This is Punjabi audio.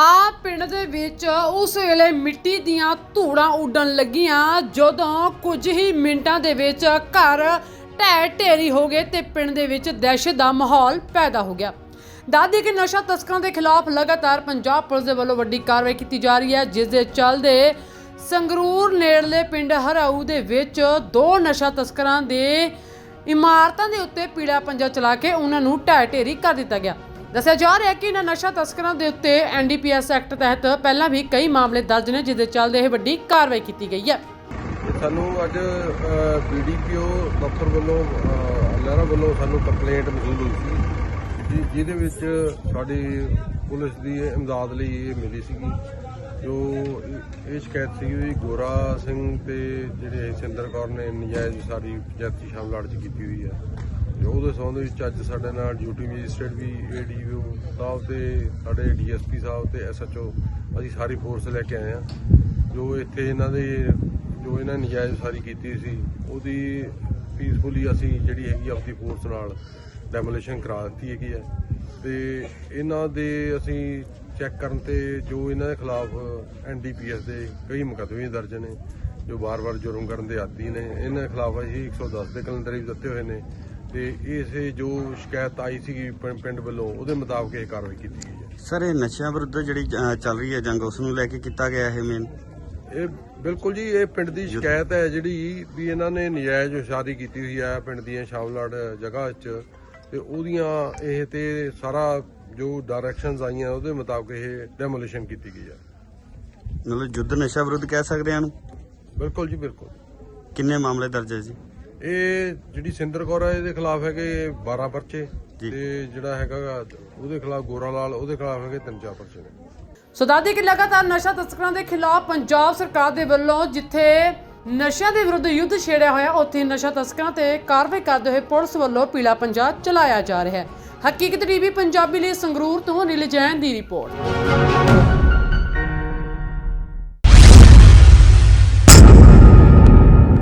ਆ ਪਿੰਡ ਦੇ ਵਿੱਚ ਉਸ ਵੇਲੇ ਮਿੱਟੀ ਦੀਆਂ ਧੂੜਾਂ ਉੱਡਣ ਲੱਗੀਆਂ। ਜਦੋਂ ਕੁਝ ਹੀ ਮਿੰਟਾਂ ਦੇ ਵਿੱਚ ਘਰ ਢਹਿ ਢੇਰੀ ਹੋ ਗਏ ਤੇ ਪਿੰਡ ਦੇ ਵਿੱਚ ਦਹਿਸ਼ਤ ਦਾ ਮਾਹੌਲ ਪੈਦਾ ਹੋ ਗਿਆ। ਦਾਦੀ ਕਿ ਨਸ਼ਾ ਤਸਕਰਾਂ ਦੇ ਖਿਲਾਫ ਲਗਾਤਾਰ ਪੰਜਾਬ ਪੁਲਿਸ ਦੇ ਵੱਲੋਂ ਵੱਡੀ ਕਾਰਵਾਈ ਕੀਤੀ ਜਾ ਰਹੀ ਹੈ, ਜਿਸ ਦੇ ਚੱਲਦੇ ਸੰਗਰੂਰ ਨੇੜਲੇ ਪਿੰਡ ਹਰਾਊ ਦੇ ਵਿੱਚ ਦੋ ਨਸ਼ਾ ਤਸਕਰਾਂ ਦੇ ਇਮਾਰਤਾਂ ਦੇ ਉੱਤੇ ਪੀੜਾ ਪੰਜਾ ਚਲਾ ਕੇ ਉਹਨਾਂ ਨੂੰ ਢਹਿ ਢੇਰੀ ਕਰ ਦਿੱਤਾ ਗਿਆ। ਦੱਸਿਆ ਜਾ ਰਿਹਾ ਹੈ ਕਿ ਇਹਨਾਂ ਨਸ਼ਾ ਤਸਕਰਾਂ ਦੇ ਉੱਤੇ ਐਨਡੀਪੀਐਸ ਐਕਟ ਤਹਿਤ ਪਹਿਲਾਂ ਵੀ ਕਈ ਮਾਮਲੇ ਦਰਜ ਨੇ ਜਿਸ ਦੇ ਚੱਲਦੇ ਇਹ ਵੱਡੀ ਕਾਰਵਾਈ ਕੀਤੀ ਗਈ ਹੈ। ਸਾਨੂੰ ਅੱਜ ਬੀਡੀਪੀਓ ਦਫ਼ਤਰ ਵੱਲੋਂ ਲਹਿਰਾ ਵੱਲੋਂ ਸਾਨੂੰ ਕੰਪਲੇਂਟ ਮਸੂਲ ਹੋਈ ਸੀ, ਜਿ- ਜਿਹਦੇ ਵਿੱਚ ਸਾਡੀ ਪੁਲਿਸ ਦੀ ਇਮਦਾਦ ਲਈ ਇਹ ਮਿਲੀ ਸੀਗੀ। ਜੋ ਇਹ- ਇਹ ਸ਼ਿਕਾਇਤ ਸੀ ਵੀ ਗੋਰਾ ਸਿੰਘ ਤੇ ਜਿਹੜੇ ਸਿੰਦਰ ਕੌਰ ਨੇ ਨਜਾਇਜ਼ ਸਾਰੀ ਪੰਚਾਇਤੀ ਸ਼ਾਮਲਾਟ ਚ ਕੀਤੀ ਹੋਈ ਹੈ। ਤੇ ਉਹਦੇ ਸੰਬੰਧ ਵਿੱਚ ਅੱਜ ਸਾਡੇ ਨਾਲ ਡਿਊਟੀ ਮੈਜਿਸਟ੍ਰੇਟ ਵੀ ਏਡੀਓ ਸਾਹਿਬ ਤੇ ਸਾਡੇ ਡੀਐਸਪੀ ਸਾਹਿਬ ਤੇ ਐਸਐਚਓ ਅਸੀਂ ਸਾਰੀ ਫੋਰਸ ਲੈ ਕੇ ਆਏ ਆ ਜੋ ਇੱਥੇ ਇਹਨਾਂ ਦੇ, ਜੋ ਇਹਨਾਂ ਨੇ ਨਜਾਇਜ਼ ਸਾਰੀ ਕੀਤੀ ਸੀ, ਉਹਦੀ ਪੀਸਫੁਲੀ ਅਸੀਂ ਜਿਹੜੀ ਹੈਗੀ ਆਪਣੀ ਫੋਰਸ ਨਾਲ ਡੈਮੋਲੀਸ਼ਨ ਕਰਾ ਦਿੱਤੀ ਹੈਗੀ ਹੈ ਤੇ ਇਹਨਾਂ ਦੇ ਅਸੀਂ ਚੈੱਕ ਕਰਨ ਤੇ ਜੋ ਇਹਨਾਂ ਦੇ ਖਿਲਾਫ ਐਨਡੀਪੀਐਸ ਦੇ ਕਈ ਮੁਕੱਦਮੇ ਦਰਜ ਨੇ, ਜੋ ਵਾਰ-ਵਾਰ ਜੁਰਮ ਕਰਨ ਦੇ ਆਦੀ ਨੇ, ਇਹਨਾਂ ਖਿਲਾਫ ਅਸੀਂ 110 ਦੇ ਕੈਲੰਡਰ ਵੀ ਦਿੱਤੇ ਹੋਏ ਨੇ। ਤੇ ਇਸੇ ਜੋ ਸ਼ਿਕਾਇਤ ਆਈ ਸੀ ਪਿੰਡ ਵੱਲੋਂ ਉਹਦੇ ਮੁਤਾਬਕ ਇਹ ਕਾਰਵਾਈ ਕੀਤੀ ਗਈ ਹੈ। ਸਰ ਇਹ ਨਸ਼ਿਆਂ ਵਿਰੁੱਧ ਜਿਹੜੀ ਚੱਲ ਰਹੀ ਹੈ ਜੰਗ ਉਸ ਨੂੰ ਲੈ ਕੇ ਕੀਤਾ ਗਿਆ ਇਹ ਮੇਨ ਇਹ ਬਿਲਕੁਲ ਜੀ ਇਹ ਪਿੰਡ ਦੀ ਸ਼ਿਕਾਇਤ ਹੈ ਜਿਹੜੀ ਵੀ ਇਹਨਾਂ ਨੇ ਨਜਾਇਜ਼ ਉਸਾਰੀ ਕੀਤੀ ਹੋਈ ਹੈ ਪਿੰਡ ਦੀਆਂ ਸ਼ਾਮਲਾੜ ਜਗ੍ਹਾ 'ਚ ਤੇ ਉਹਦੀਆਂ ਇਹ ਤੇ ਸਾਰਾ ਜੋ ਡਾਇਰੈਕਸ਼ਨਸ ਆਈਆਂ ਉਹਦੇ ਮੁਤਾਬਕ ਇਹ ਡੈਮੋਲੀਸ਼ਨ ਕੀਤੀ ਗਈ ਹੈ। ਮਤਲਬ ਯੁੱਧ ਨਸ਼ਾ ਵਿਰੁੱਧ ਕਹਿ ਸਕਦੇ ਹਾਂ ਇਹਨੂੰ? ਬਿਲਕੁਲ ਜੀ ਬਿਲਕੁਲ। ਕਿੰਨੇ ਮਾਮਲੇ ਦਰਜ ਹੈ ਜੀ? ਇਹ ਜਿਹੜੀ ਸਿੰਦਰ ਕੌਰ ਹੈ ਇਹਦੇ ਖਿਲਾਫ ਹੈਗੇ 12 ਪਰਚੇ। ਤੇ ਜਿਹੜਾ ਹੈਗਾ ਉਹਦੇ ਖਿਲਾਫ ਗੋਰਾ ਲਾਲ ਉਹਦੇ ਖਿਲਾਫ ਹੈਗੇ ਤਿੰਨ ਚਾਰ ਪਰਚੇ ਨੇ। ਸੋ ਦਾਦੀ ਕਿ ਲਗਾਤਾਰ ਨਸ਼ਾ ਤਸਕਰਾਂ ਦੇ ਖਿਲਾਫ ਪੰਜਾਬ ਸਰਕਾਰ ਦੇ ਵੱਲੋਂ ਜਿੱਥੇ ਨਸ਼ਿਆਂ ਦੇ ਵਿਰੁੱਧ ਯੁੱਧ ਛੇੜਿਆ ਹੋਇਆ ਉੱਥੇ ਨਸ਼ਾ ਤਸਕਰਾਂ ਤੇ ਕਾਰਵਾਈ ਕਰਦੇ ਹੋਏ ਪੁਲਿਸ ਵੱਲੋਂ ਪੀਲਾ ਪੰਜਾ ਚਲਾਇਆ ਜਾ ਰਿਹਾ ਹੈ। ਹਕੀਕਤ ਟੀਵੀ ਪੰਜਾਬੀ ਲਈ ਸੰਗਰੂਰ ਤੋਂ ਨੀਲ ਜੈਨ ਦੀ ਰਿਪੋਰਟ।